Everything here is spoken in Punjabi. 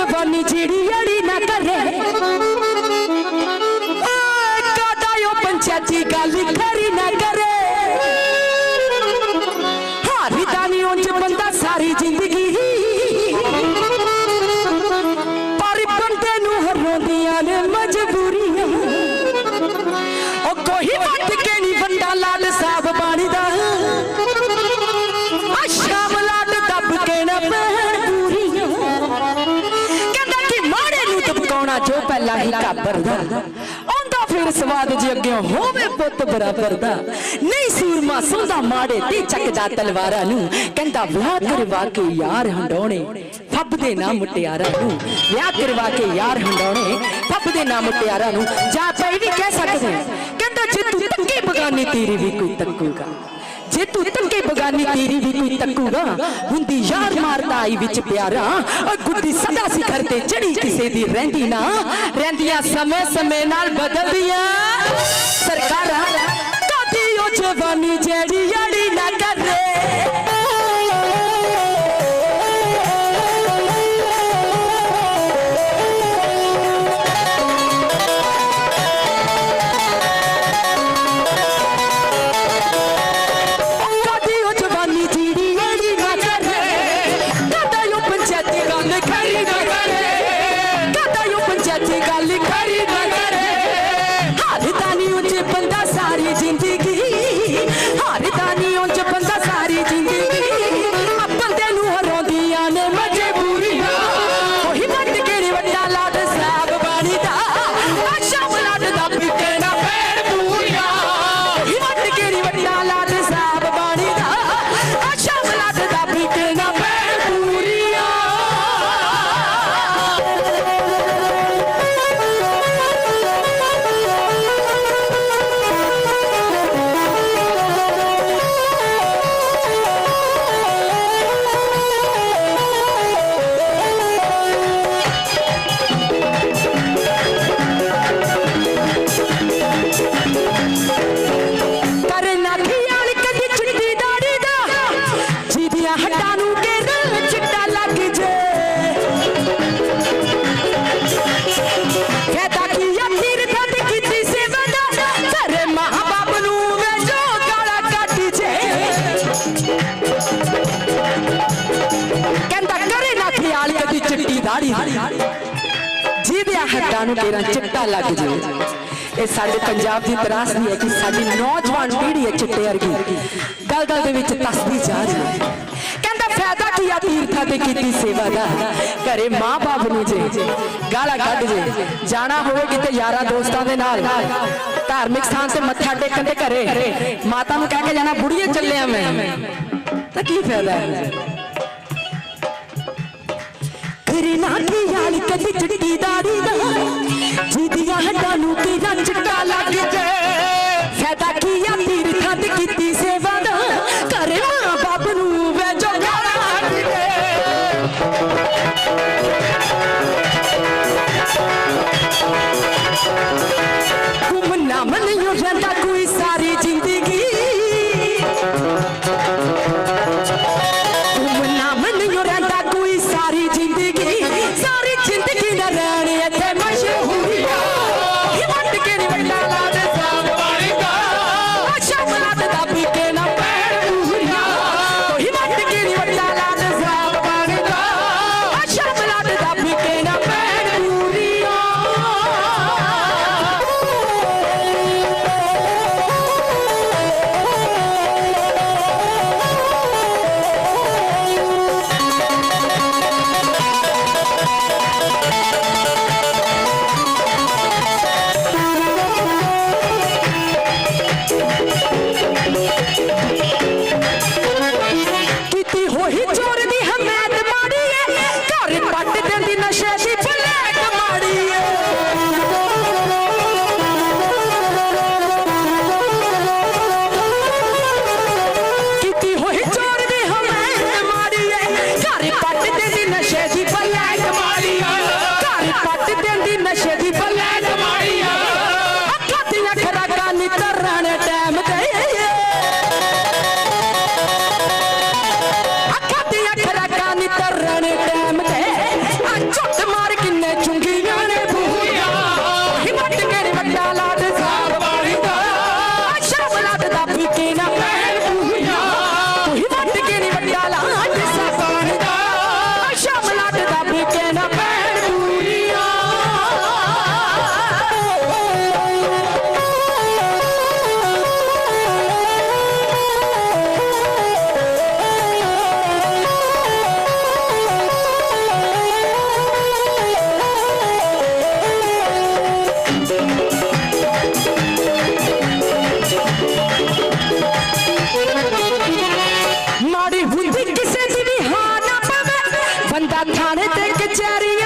ਜਵਾਨੀ ਜਿਹੜੀ ਅੜੀ ਨਾ ਕਰੇ। ਕਾਦਾ ਉਹ ਪੰਚਾਇਤੀ ਗੱਲ ਨੂੰ ਜੋ ਪਹਿਲਾਂ ਹੀ ਕਾਬਰਦਾ ਆਉਂਦਾ ਫਿਰ ਸਵਾਦ ਜੇ ਅੱਗੇ ਹੋਵੇ ਪੁੱਤ ਬਰਾਬਰ ਦਾ। ਨਹੀਂ ਸੂਰਮਾ ਸੌਂਦਾ ਮਾੜੇ ਤੇ ਚੱਕਦਾ ਤਲਵਾਰਾਂ ਨੂੰ। ਕਹਿੰਦਾ ਵਿਆਹ ਕਰਵਾ ਕੇ ਯਾਰ ਹੰਡਾਉਣੇ, ਫੱਬ ਦੇ ਨਾ ਮੁਟਿਆਰਾਂ ਨੂੰ। ਵਿਆਹ ਕਰਵਾ ਕੇ ਯਾਰ ਹੰਡਾਉਣੇ ਫੱਬਦੇ ਨਾ ਮੁਟਿਆਰਾਂ ਨੂੰ। ਜਾ ਪਈ ਵੀ ਕਹਿ ਸਕਦੇ। ਕਹਿੰਦਾ ਜੇ ਤੂੰ ਤੱਕੇ ਬਗਾਨੀ ਤੇਰੀ ਵੀ ਕੋਈ ਤੱਕੂਗਾ। ਜੇ ਤੂੰ ਤੱਕੇ ਬਗਾਨੀ ਤੇਰੀ ਵੀ ਕੋਈ ਤੱਕੂਗਾ, ਹੁੰਦੀ ਯਾਰ ਮਾਰਦਾ ਆਈ ਵਿੱਚ ਪਿਆਰਾ। ਓ ਗੁੱਡੀ ਸਦਾ ਸਿਖਰ ਤੇ ਚੜੀ ਕਿਸੇ ਦੀ ਰਹਿੰਦੀ ਨਾ। ਰਹਿੰਦੀਆਂ ਸਮੇਂ ਸਮੇਂ ਨਾਲ ਬਦਲਦੀਆਂ। ਸਰਕਾਰਾਂ, ਕਾਦੀ ਉਹ ਜਵਾਨੀ ਜਿਹੜੀ ਅੜੀ ਜਿਹਦੇ ਨੂੰ ਤੇਰਾ ਚਿੱਟਾ ਲੱਗ ਜੇ। ਇਹ ਸਾਡੇ ਪੰਜਾਬ ਦੀ ਤਰਾਸਦੀ ਹੈ ਕਿ ਸਾਡੀ ਨੌਜਵਾਨ ਪੀੜ੍ਹੀ ਹੈ ਚਿੱਟੇ ਵਰਗੀ। ਗੱਲ ਗੱਲ ਦੇ ਵਿੱਚ ਤਸਦੀ ਜਾ। ਰਹੀ ਕਹਿੰਦਾ ਫਾਇਦਾ ਕੀ ਆ ਤੀਰਥਾਂ ਤੇ ਕੀਤੀ ਸੇਵਾ ਦਾ? ਘਰੇ ਮਾਂ-ਬਾਪ ਨੂੰ ਜੇ। ਗਾਲਾਂ ਕੱਢ ਜੇ। ਜਾਣਾ ਹੋਵੇ ਕਿਤੇ ਯਾਰਾਂ ਦੋਸਤਾਂ ਦੇ ਨਾਲ। ਧਾਰਮਿਕ ਸਥਾਨ ਤੇ ਮੱਥਾ ਟੇਕਣ ਦੇ ਘਰੇ। ਮਾਤਾ ਨੂੰ ਕਹਿ ਕੇ ਜਾਣਾ, ਬੁੜੀਏ, ਚੱਲਿਆ ਮੈਂ। ਤਾਂ ਕੀ ਫਾਇਦਾ? ਹੈ ਤੇਰੇ ਨਾਲ ਯਾਰ ਕਦੀ ਚਿੱਟੀ ਦਾੜੀ ਦਾ। ਜਿਹਦੀਆਂ ਹੱਡਾਂ ਨੂੰ ਤੇਰਾ ਚਿੱਟਾ ਲੱਗ ਜੇ ਫਾਇਦਾ ਕੀ ਆ? ਤੀਰ ਖੱਦ ਕੀਤੀ ठाणे ते कचहरी